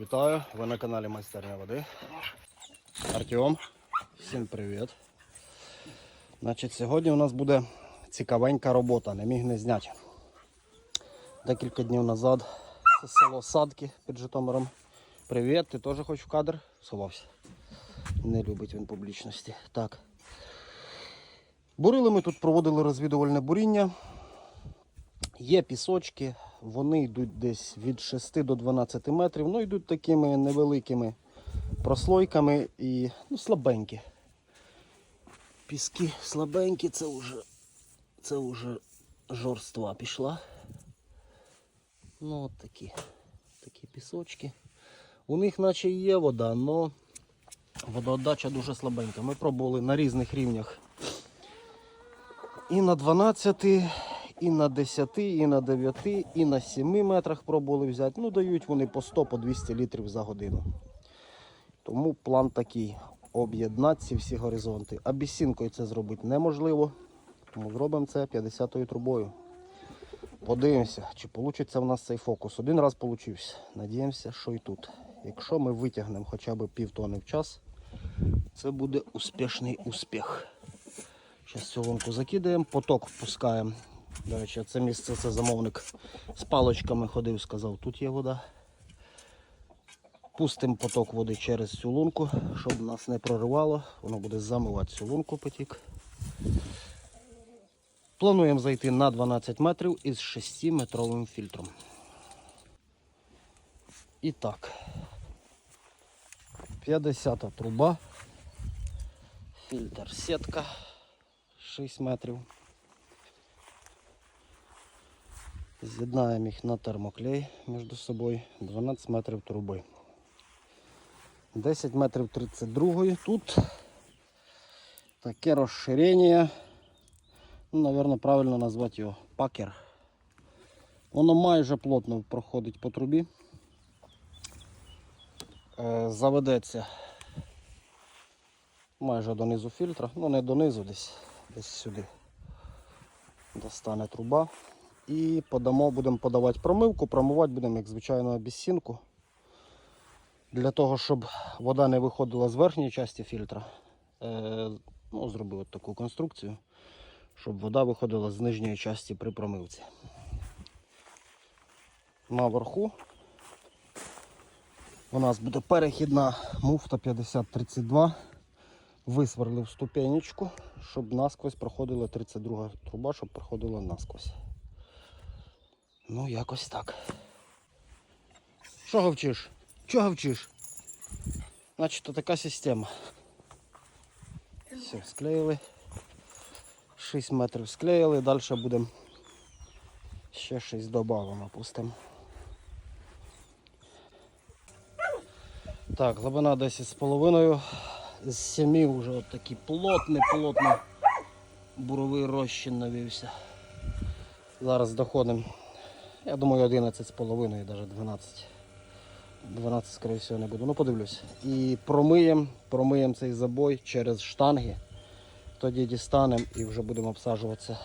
Вітаю, ви на каналі Майстерня води. Артем, всім привіт. Значить, Сьогодні у нас буде цікавенька робота, не міг не зняти. Декілька днів назад село Садки під Житомиром. Привіт, ти теж хочеш в кадр? Сховався. Не любить він публічності. Так. Бурили ми тут, проводили розвідувальне буріння. Є пісочки, вони йдуть десь від 6 до 12 метрів, ну йдуть такими невеликими прослойками і ну, слабенькі. Піски слабенькі, це вже, це вже жорства пішла. Ну от такі, такі пісочки. У них наче є вода, але водоотдача дуже слабенька. Ми пробували на різних рівнях. І на 12, і на 10, і на 9, і на 7 метрах пробували взяти. Ну, дають вони по 100 по 200 літрів за годину. Тому план такий: об'єднати ці всі горизонти. А бісінкою це зробити неможливо. Тому зробимо це 50-ю трубою. Подивимося, чи вийде в нас цей фокус. Один раз получився. Надіємося, що і тут. Якщо ми витягнемо хоча б півтони в час, це буде успішний успіх. Зараз цю лунку закидаємо, поток впускаємо. До речі, це місце це замовник з паличками ходив, сказав, тут є вода. Пустимо поток води через цю лунку, щоб нас не проривало. Воно буде замивати цю лунку потік. Плануємо зайти на 12 метрів із 6-метровим фільтром. І так. 50 труба. Фільтр сітка 6 метрів. З'єднаємо їх на термоклей між собою 12 метрів труби. 10 метрів 32 Тут таке розширення. Ну, Наверно, правильно назвати його пакер. Воно майже плотно проходить по трубі. Е, Заведеться майже донизу фільтра, ну не донизу, десь, десь сюди достане труба. І подамо, будемо подавати промивку, промивати будемо як звичайну обіцінку. Для того, щоб вода не виходила з верхньої частини фільтра, е, ну, зробив от таку конструкцію, щоб вода виходила з нижньої частини при промивці. Наверху у нас буде перехідна муфта 5032. Висверлив ступенечку, щоб насквозь проходила 32 труба, щоб проходила насквозь. Ну, якось так. Що говчиш? Чого говчиш? Значить, то така система. Все, склеїли. 6 метрів склеїли, далі будемо ще 6 додамо, пустимо. Так, глибина 10 з половиною. З 7 вже от такий плотний, плотний буровий розчин навівся. Зараз доходимо. Я думаю 11 з половиною, навіть 12. 12, скоріше всього, не буду. Ну подивлюсь. І промиємо, промиємо цей забой через штанги. Тоді дістанемо і вже будемо обсаджуватися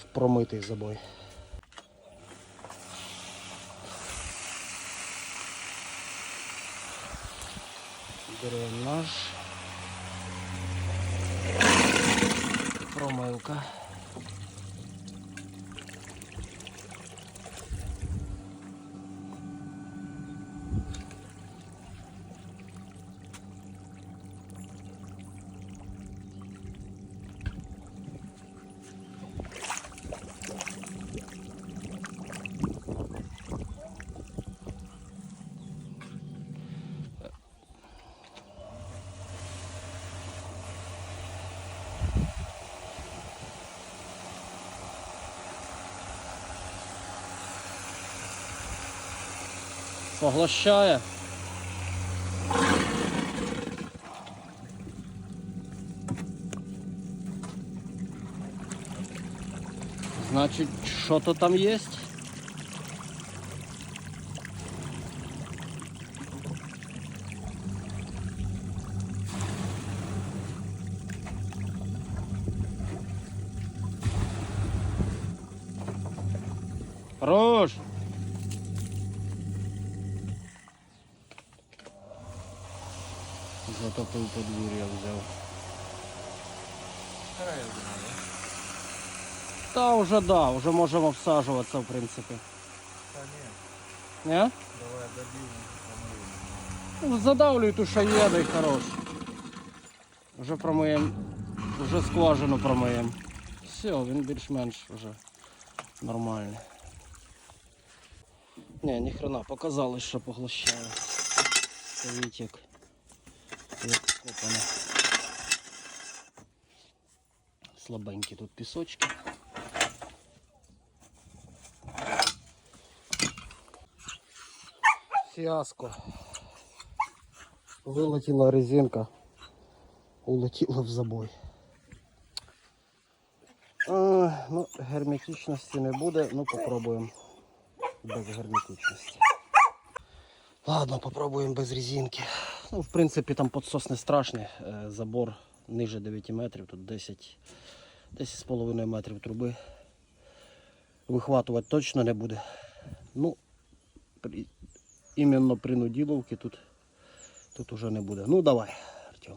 в промитий забой. Беремо наш. Поглощає. Значить, що то там є? Затопив подвір'я взяв. Та вже да, вже можемо всаджуватися в принципі. Та ні, Не? давай доб'ємо. Задавлюй ту шаєди хорош. Вже промиємо, вже скважину промиємо. Все, він більш-менш вже нормальний. Ні, ніхрена, показалось, що поглощає. Стоїть як, як копане. Слабенькі тут пісочки. Фіаско. Вилетіла резинка, улетіла в забой. А, ну, герметичності не буде, ну попробуємо без герметичності. Ладно, попробуємо без резинки. Ну, в принципі, там подсос не страшний. Е, Забор ниже 9 метрів, тут 10, 10,5 метрів труби. Вихватувати точно не буде. Ну, при, іменно при нуділовці тут Тут уже не буде. Ну давай, Артем.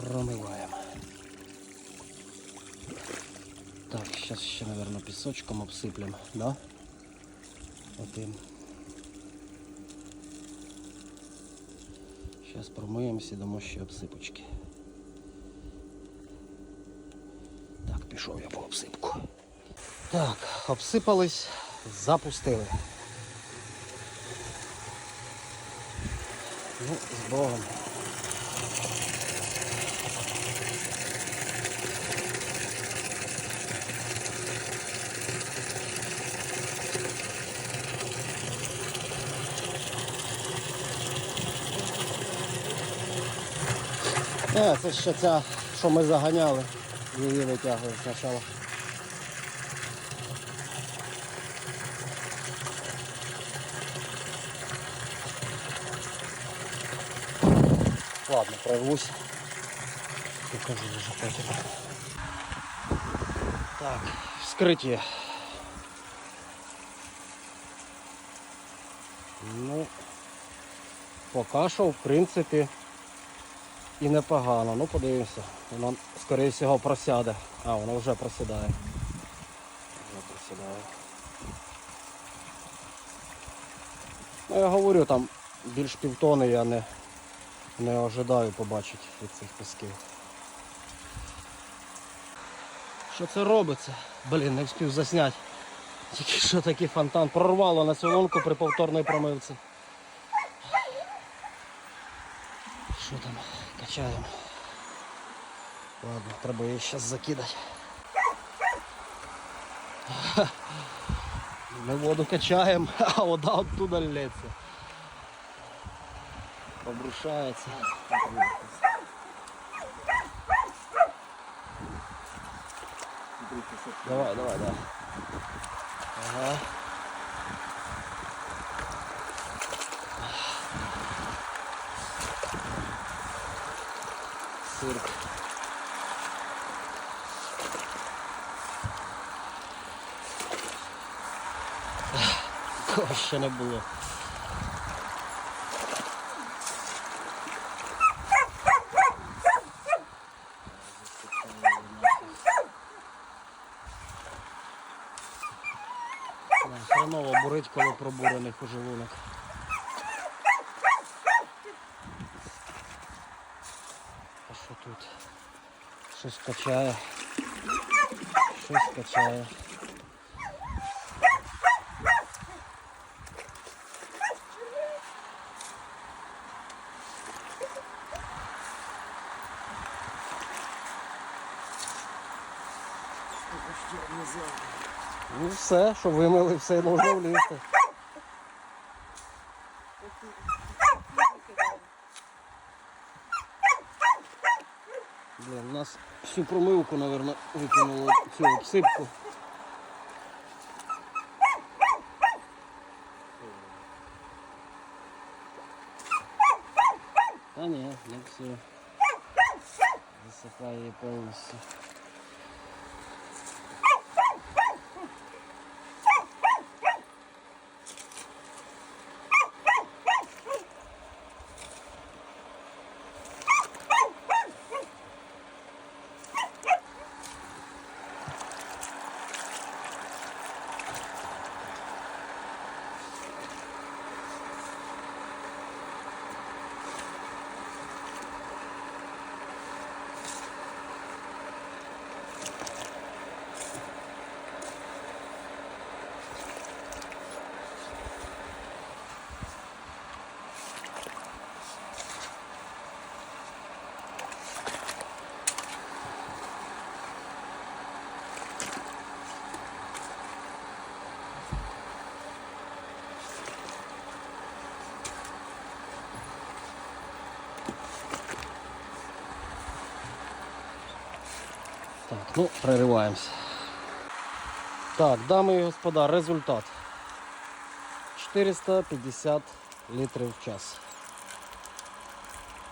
Промиваємо. Так, зараз ще, мабуть, пісочком обсиплемо, да? Отим. Зараз промиємося дамо ще обсипочки. Так, пішов я по обсипку. Так, обсипались, запустили. Ну, з Богом. Е, це ще ця, що ми заганяли. Її витягуємо спочатку. Ладно, прорвусь. Покажу вже потім. Так, вскриття. Ну, поки що, в принципі, і непогано. Ну, подивимося. Воно, скоріше всього, просяде. А, воно вже просідає. Вже просідає. Ну, я говорю, там більш півтони я не, не ожидаю побачити від цих пісків. Що це робиться? Блін, не встиг засняти. Тільки що такий фонтан прорвало на солонку при повторній промивці. Що там? Качаємо. Ладно, треба її зараз закидати. Ми воду качаємо, а вода оттуда лється. Обрушається. Давай, давай, давай. Ага. Цирк. Кого ще не було. Хреново бурить коло пробурених у желудок. А що тут? Щось качає. Щось качає. Ну все, що вимили, все можна влізти. Блін, у нас всю промивку, мабуть, викинуло цю обсипку. Та ні, не все. Засипає її повністю. Так, ну, прориваємось. Так, дами і господа, результат. 450 літрів в час.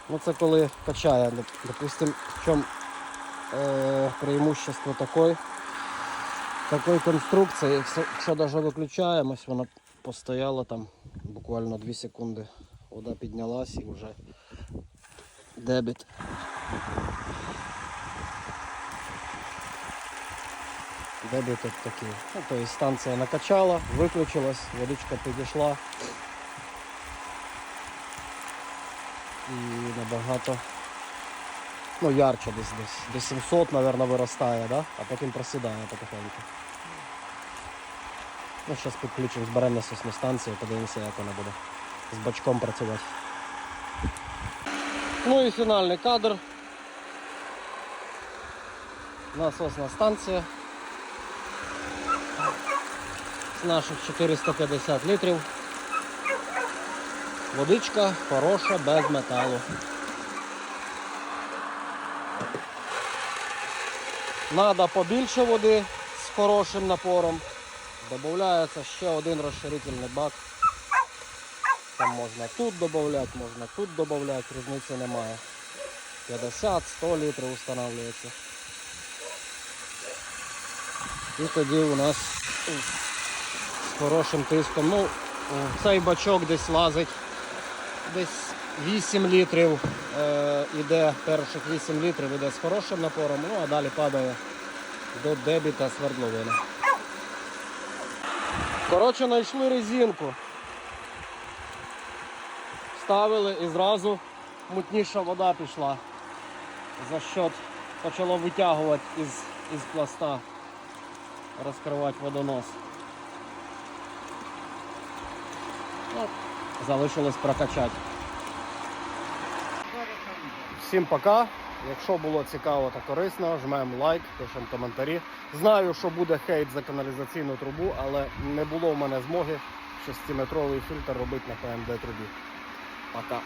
Ну це коли качає, допустимо, в чому е, преимущество такої такої конструкції, якщо, якщо навіть виключаємось, вона постояла там буквально 2 секунди, вода піднялась і вже дебіт. Дебіт от такий. Ну, тобто станція накачала, виключилась, водичка підійшла. І набагато ну, ярче десь десь. До 700, мабуть, виростає, да? а потім просідає потихеньку. Ну, зараз підключимо, зберемо насосну станцію, подивимося, як вона буде з бачком працювати. Ну і фінальний кадр. Насосна станція. З наших 450 літрів. Водичка хороша, без металу. Надо побільше води з хорошим напором. Додається ще один розширительний бак. Там можна тут додати, можна тут додати, різниці немає. 50-100 літрів встановлюється. І тоді у нас з хорошим тиском. Ну, цей бачок десь лазить десь 8 літрів. Е, іде перших 8 літрів іде з хорошим напором, ну а далі падає до дебіта свердловини. Коротше, знайшли резинку. Ставили і зразу мутніша вода пішла. За що почало витягувати із, із пласта, розкривати водонос. Залишилось прокачати. Всім пока. Якщо було цікаво та корисно, жмемо лайк, пишемо коментарі. Знаю, що буде хейт за каналізаційну трубу, але не було в мене змоги 6-метровий фільтр робити на ПМД трубі. Пока.